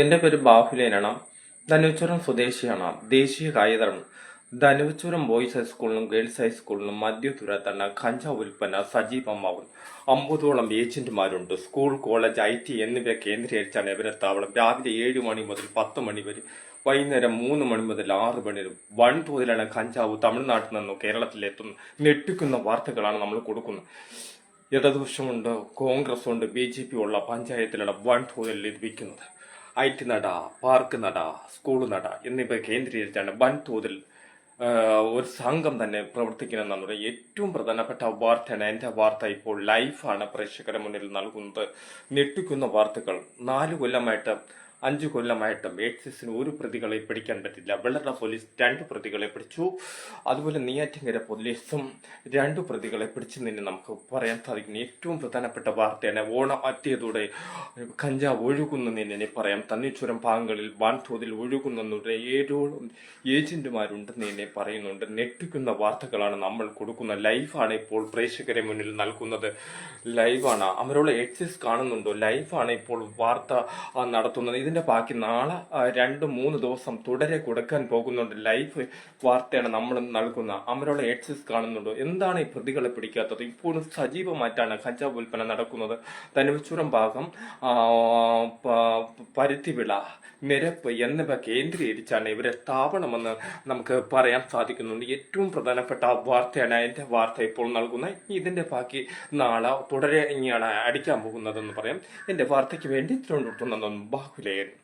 എന്റെ പേര് ബാഹുലേനാണ്. ധനുച്ചുരം സ്വദേശിയാണ്. ദേശീയ കായികതരം. ധനുവച്ചുരം ബോയ്സ് ഹൈസ്കൂളിലും ഗേൾസ് ഹൈസ്കൂളിലും മധ്യദൂരത്താണ് കഞ്ചാവ് ഉൽപ്പന്ന സജീവമാവും അമ്പതോളം ഏജന്റുമാരുണ്ട്. സ്കൂൾ കോളേജ് ഐ ടി എന്നിവ കേന്ദ്രീകരിച്ചാണ് ഇവരെ താവളം രാവിലെ ഏഴ് മണി മുതൽ പത്ത് മണി വരെ വൈകുന്നേരം മൂന്ന് മണി മുതൽ ആറ് മണി വരെ വൻതോതിലാണ് കഞ്ചാവ് തമിഴ്നാട്ടിൽ നിന്നും കേരളത്തിലെത്തുന്നു ഞെട്ടിക്കുന്ന വാർത്തകളാണ് നമ്മൾ കൊടുക്കുന്നത്. ഇടതുപക്ഷമുണ്ട് കോൺഗ്രസ് ഉണ്ട് ബി ജെ പി ഉള്ള പഞ്ചായത്തിലാണ് വൻതോതിൽ ലഭിക്കുന്നത് ഐ ടി നട പാർക്ക് നട സ്കൂൾ നട എന്നിവ കേന്ദ്രീകരിച്ചാണ് വൻതോതിൽ ഒരു സംഘം തന്നെ പ്രവർത്തിക്കണമെന്നുള്ള ഏറ്റവും പ്രധാനപ്പെട്ട വാർത്തയാണ് എന്റെ വാർത്ത ഇപ്പോൾ ലൈഫാണ് പ്രേക്ഷകരുടെ മുന്നിൽ നൽകുന്നത്. ഞെട്ടിക്കുന്ന വാർത്തകൾ. നാലു കൊല്ലമായിട്ട് അഞ്ചു കൊല്ലമായിട്ടും എക്സിസിന് ഒരു പ്രതികളെ പിടിക്കാൻ പറ്റില്ല. വെള്ളറ പോലീസ് രണ്ട് പ്രതികളെ പിടിച്ചു. അതുപോലെ നെയ്യാറ്റിങ്കര പോലീസും രണ്ട് പ്രതികളെ പിടിച്ചു നിന്ന് നമുക്ക് പറയാൻ സാധിക്കുന്നു. ഏറ്റവും പ്രധാനപ്പെട്ട വാർത്തയാണ് ഓണം എത്തിയതോടെ കഞ്ചാവ് ഒഴുകുന്നതിന് പറയാം. തന്നിച്ചുരം ഭാഗങ്ങളിൽ വൻതോതിൽ ഒഴുകുന്നതിലൂടെ ഏഴോളം ഏജന്റുമാരുണ്ടെന്ന് എന്നെ പറയുന്നുണ്ട്. ഞെട്ടിക്കുന്ന വാർത്തകളാണ് നമ്മൾ കൊടുക്കുന്ന. ലൈവാണ് ഇപ്പോൾ പ്രേക്ഷകരെ മുന്നിൽ നൽകുന്നത്. ലൈവാണ്. അവരോട് എക്സിസ് കാണുന്നുണ്ടോ? ലൈവാണ് ഇപ്പോൾ വാർത്ത നടത്തുന്നത്. ഇതിന്റെ ബാക്കി നാളെ രണ്ട് മൂന്ന് ദിവസം തുടരെ കൊടുക്കാൻ പോകുന്നുണ്ട്. ലൈഫ് വാർത്തയാണ് നമ്മൾ നൽകുന്ന. അമരോള എക്സിസ് കാണുന്നുണ്ടോ. എന്താണ് ഈ പ്രതികളെ പിടിക്കാത്തത്? ഇപ്പോഴും സജീവമായിട്ടാണ് കഞ്ചാവ് വിൽപ്പന നടക്കുന്നത്. തനുവച്ചുരം ഭാഗം പരുത്തിവിള നിരപ്പ് എന്നിവ കേന്ദ്രീകരിച്ചാണ് ഇവരെ സ്ഥാപനമെന്ന് നമുക്ക് പറയാൻ സാധിക്കുന്നുണ്ട്. ഏറ്റവും പ്രധാനപ്പെട്ട വാർത്തയാണ് എന്റെ വാർത്ത ഇപ്പോൾ നൽകുന്നത്. ഇതിന്റെ ബാക്കി നാളെ തുടരെ ഇനിയാണ് അടിക്കാൻ പോകുന്നതെന്ന് പറയാം. എന്റെ വാർത്തയ്ക്ക് വേണ്ടി തിരുവനന്തപുരത്തുനിന്നും ബാഹുലേ. great